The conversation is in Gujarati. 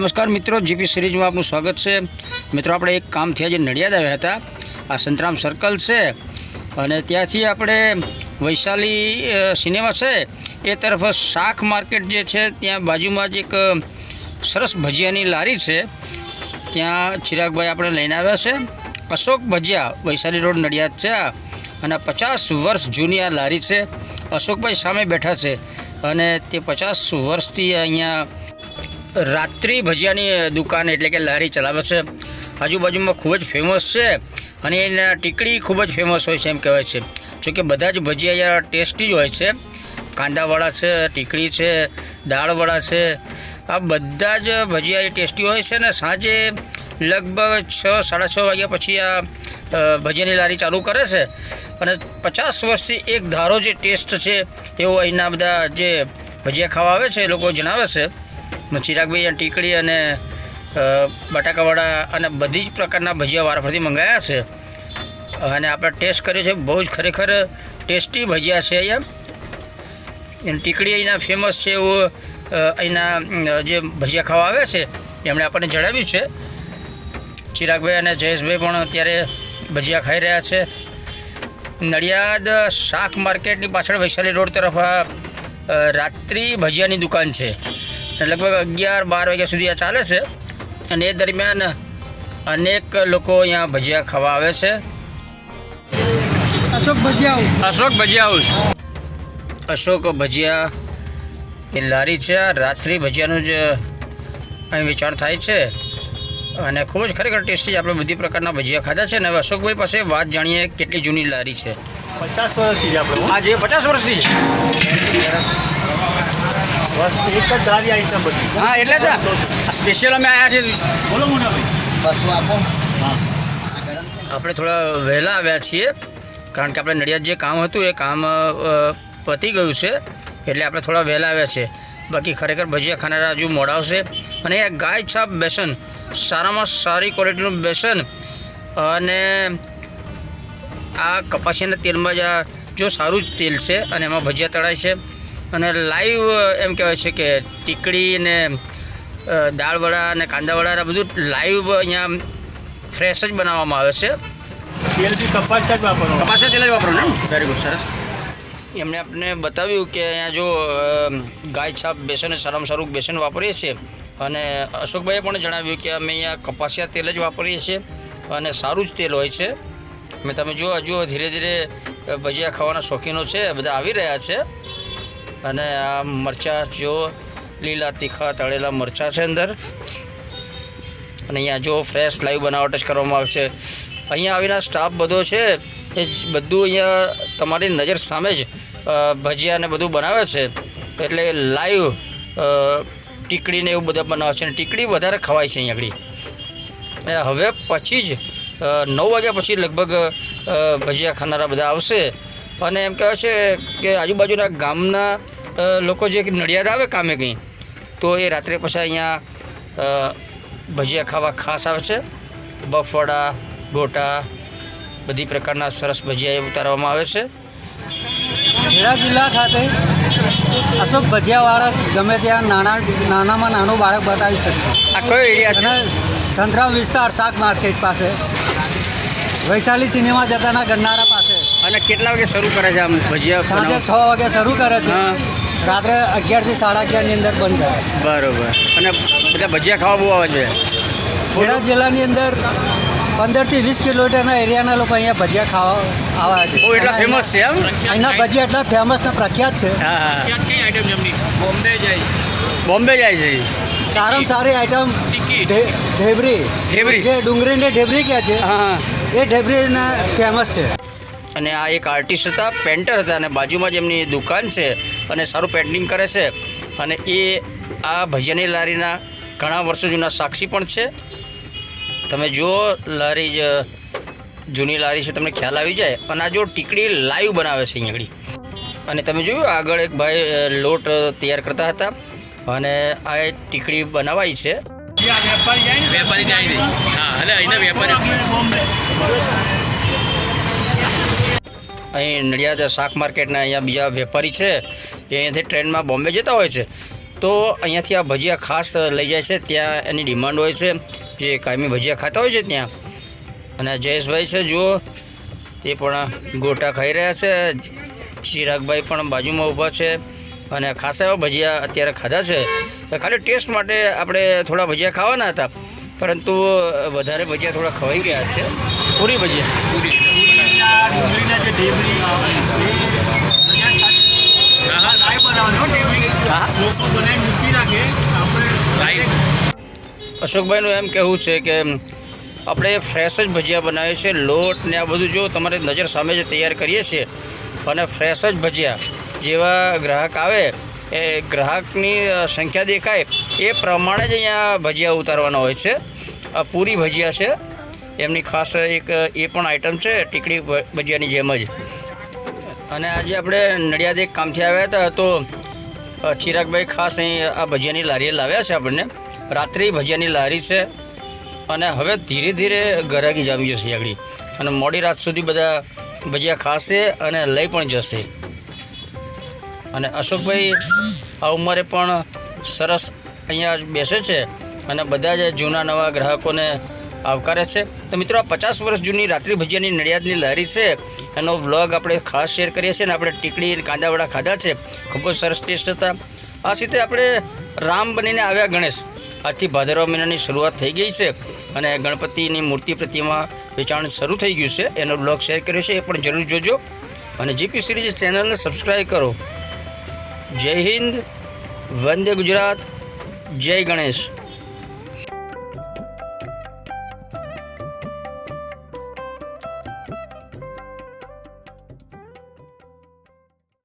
નમસ્કાર મિત્રો, જીપી સિરીઝમાં આપનું સ્વાગત છે. મિત્રો, આપણે એક કામ થયા જે નડિયાદ આવ્યા હતા. આ સંતરામ સર્કલ છે અને ત્યાંથી આપણે વૈશાલી સિનેમા છે. એ તરફ શાક માર્કેટ જે છે, ત્યાં બાજુમાં જ એક સરસ ભજીયાની લારી છે. ત્યાં ચિરાગભાઈ આપણે લઈને આવ્યા છે. અશોક ભજીયા, વૈશાલી રોડ નડિયાદ છે અને પચાસ વર્ષ જૂની આ લારી છે. અશોકભાઈ સામે બેઠા છે. અને તે પચાસ વર્ષથી અહીંયા રાત્રિ ભજીયાની દુકાન એટલે કે લારી ચલાવે છે. આજુબાજુમાં ખૂબ જ ફેમસ છે અને એના ટીકડી ખૂબ જ ફેમસ હોય છે એમ કહેવાય છે. જોકે બધા જ ભજીયા ટેસ્ટી જ હોય છે. કાંદાવાળા છે, ટીકડી છે, દાળવાળા છે. આ બધા જ ભજીયા ટેસ્ટી હોય છે ને સાંજે લગભગ છ, સાડા છ વાગ્યા પછી આ ભજીયાની લારી ચાલુ કરે છે. અને પચાસ વર્ષથી એક ધારો જે ટેસ્ટ છે એવો અહીંના બધા જે ભજીયા ખાવા આવે છે એ લોકો જણાવે છે. ચિરાગભાઈ ટીકડી અને બટાકાવાળા અને બધી જ પ્રકારના ભજીયા વારફરથી મંગાવ્યા છે. અને આપણે ટેસ્ટ કર્યો છે, બહુ જ ખરેખર ટેસ્ટી ભજીયા છે અહીંયા. ટીકડી અહીંના ફેમસ છે એવું અહીંના જે ભજીયા ખાવા આવે છે, એમણે આપણને જણાવ્યું છે. ચિરાગભાઈ અને જયેશભાઈ પણ અત્યારે ભજીયા ખાઈ રહ્યા છે. નડિયાદ શાક માર્કેટની પાછળ વૈશાલી રોડ તરફ રાત્રિ ભજીયાની દુકાન છે. લગભગ અગિયાર બાર વાગ્યા સુધી આ ચાલે છે. અને એ દરમિયાન અનેક લોકો અહીંયા ભજીયા ખાવા આવે છે. અશોક ભજીયા અશોક ભજીયા હાઉસ. અશોક ભજીયા એ લારી છે રાત્રિ ભજીયાનું જ અહીં વેચાણ થાય છે. અને ખૂબ જ ખરેખર ટેસ્ટી આપણે બધી પ્રકારના ભજીયા ખાધા છે. ને હવે અશોકભાઈ પાસે વાત જાણીએ કેટલી જૂની લારી છે. પચાસ વર્ષથી જ આપણે. આ જે પચાસ વર્ષથી બસ એક જ ધારી આઈટમ બધી હા એટલે જ સ્પેશિયલ અમે આવ્યા છીએ. બોલો મોટાભાઈ આપણે થોડા વહેલા આવ્યા છીએ કારણ કે આપણે નડિયાદ જે કામ હતું એ કામ પતી ગયું છે. એટલે આપણે થોડા વહેલા આવ્યા છે બાકી ખરેખર ભજીયા ખાનારા હજુ મોડાવશે અને એ ગાય છાપ બેસન સારામાં સારી ક્વોલિટીનું બેસન અને આ કપાસિયાના તેલમાં જ આ જો સારું જ તેલ છે અને એમાં ભજીયા તળાય છે. અને લાઈવ એમ કહેવાય છે કે ટીકડી ને દાળવડા અને કાંદાવડા ને બધું લાઈવ અહીંયા ફ્રેશ જ બનાવવામાં આવે છે. તેલથી કપાસ જ વાપરવાનું કપાસિયા તેલ જ વાપરો ને? વેરી ગુડ સરસ. એમણે આપણે બતાવ્યું કે અહીંયા જો ગાય છાપ બેસન સારામાં સારું બેસન વાપરીએ છીએ. અને અશોકભાઈએ પણ જણાવ્યું કે અમે અહીંયા કપાસિયા તેલ જ વાપરીએ છીએ અને સારું જ તેલ હોય છે. મેં તમે જુઓ હજુ ધીરે ધીરે ભજીયા ખાવાના શોખીનો છે બધા આવી રહ્યા છે. અને આ મરચાં જો લીલા, તીખા, તળેલા મરચાં છે અંદર. અને અહીંયા જો ફ્રેશ લાઈવ બનાવટ જ કરવામાં આવે છે. અહીંયા આવીને સ્ટાફ બધો છે એ બધું અહીંયા તમારી નજર સામે જ ભજીયાને બધું બનાવે છે. એટલે લાઈવ ટીકડીને એવું બધા બનાવે છે. અને ટીકડી વધારે ખવાય છે અહીંયા આગળ. હવે પછી જ નવ વાગ્યા પછી લગભગ ભજીયા ખાનારા બધા આવશે. અને એમ કહેવાય છે કે આજુબાજુના ગામના લોકો જે નડિયાદ આવે કામે કંઈ તો એ રાત્રે પછી અહીંયા ભજીયા ખાવા ખાસ આવે છે. બફળા ગોટા બધી પ્રકારના સરસ ભજીયા એ ઉતારવામાં આવે છે. ખેડા જિલ્લા ખાતે અશોક ભજીયાવાળા ગમે ત્યાં નાના નાનામાં નાનું બાળક બતાવી શકશે આ કયો એરિયા છે? સંતરામ વિસ્તાર શાક માર્કેટ પાસે. વૈશાલી સિનેમા જતાના ગન્નારા પાસે. અને કેટલા વાગે શરૂ કરે છે આમ ભજીયા સાંજે છ વાગે શરૂ કરે છે. રાત્રે અગિયારથી સાડા અગિયારની અંદર બંધ થાય બરોબર. અને બધા ભજીયા ખાવા બહુ આવે છે? ખેડા જિલ્લાની અંદર પંદરથી વીસ કિલોમીટરના એરિયાના લોકો અહીંયા ભજીયા ખાવા આવે છે. એટલા ફેમસ છે એમ? અહીંના ભજીયા એટલા ફેમસ ને પ્રખ્યાત છે. હા હા. કઈ આઈટમ જમની? બોમ્બે જાય. બોમ્બે જાય છે? સારામાં સારી આઈટમ ઢેબરી. ઢેબરી. જે ડુંગળીને ઢેબરી કહે છે એ ઢેબરીના ફેમસ છે. અને આ એક આર્ટિસ્ટ હતા પેન્ટર હતા અને બાજુમાં જ એમની દુકાન છે અને સારું પેન્ટિંગ કરે છે. અને એ આ ભજીયાની લારીના ઘણા વર્ષો જૂના સાક્ષી પણ છે. તમે જુઓ લારી જ જૂની લારી છે તમને ખ્યાલ આવી જાય. અને આ જો ટીકડી લાઈવ બનાવે છે અહીંયા આગળ. અને તમે જોયું આગળ એક ભાઈ લોટ તૈયાર કરતા હતા. અને આ ટીકડી બનાવાઈ છે. વેપારી જાય વેપારી જાય હા અને અહીંના વેપારી. અહીં નડિયાદ શાક માર્કેટના અહીંયા બીજા વેપારી છે, એ અહીંયાથી ટ્રેનમાં બોમ્બે જતા હોય છે. તો અહીંયાથી આ ભજીયા ખાસ લઈ જાય છે, ત્યાં એની ડિમાન્ડ હોય છે, જે કાયમી ભજીયા ખાતા હોય છે ત્યાં. અને જયેશભાઈ છે, જુઓ, તે પણ ગોટા ખાઈ રહ્યા છે, ચિરાગભાઈ પણ બાજુમાં ઊભા છે, અને ખાસા એવા ભજીયા અત્યારે ખાધા છે. ખાલી ટેસ્ટ માટે આપણે થોડા ભજીયા ખાવાના હતા, પરંતુ વધારે ભજીયા થોડા ખવાઈ ગયા છે. પૂરી ભજીયા. અશોકભાઈનું એમ કહેવું છે કે આપણે ફ્રેશ જ ભજીયા બનાવીએ છીએ, લોટ ને આ બધું જો તમારી નજર સામે જ તૈયાર કરીએ છીએ અને ફ્રેશ જ ભજીયા જેવા ગ્રાહક આવે, એ ગ્રાહકની સંખ્યા દેખાય, એ પ્રમાણે જ અહીંયા ભજીયા ઉતારવાના હોય છે. આ પૂરી ભજીયા છે. એમની ખાસ એક, એ પણ આઈટમ છે, ટીકડી ભજીયાની જેમ જ. અને આજે આપણે નડિયાદ કામથી આવ્યા હતા, તો ચિરાગભાઈ ખાસ અહીં આ ભજીયાની લારીએ લાવ્યા છે આપણને. રાત્રિ ભજીયાની લારી છે, અને હવે ધીરે ધીરે ગરાગી જામી જશે આગળ. અને મોડી રાત સુધી બધા ભજીયા ખાશે અને લઈ પણ જશે. અને અશોકભાઈ આ ઉંમરે પણ સરસ અહીંયા બેસે છે, અને બધા જ જૂના નવા ગ્રાહકોને આવકારે છે. તો મિત્રો, આ પચાસ વર્ષ જૂની રાત્રિ ભજીયાની નડિયાદની લારી છે. એનો વ્લોગ આપણે ખાસ શેર કરીએ છીએ અને આપણે ટીકડી અને કાંદાવડા ખાધા છે. ખૂબ જ સરસ ટેસ્ટ હતા. આ રીતે આપણે રામ બનીને આવ્યા ગણેશ. આજથી ભાદરવા મહિનાની શરૂઆત થઈ ગઈ છે અને ગણપતિની મૂર્તિ પ્રતિમા વેચાણ શરૂ થઈ ગયું છે. એનો બ્લોગ શેર કર્યો છે એ પણ જરૂર જોજો. અને જીપી સિરીઝ ચેનલને સબસ્ક્રાઈબ કરો. જય હિન્દ, વંદે ગુજરાત, જય ગણેશ.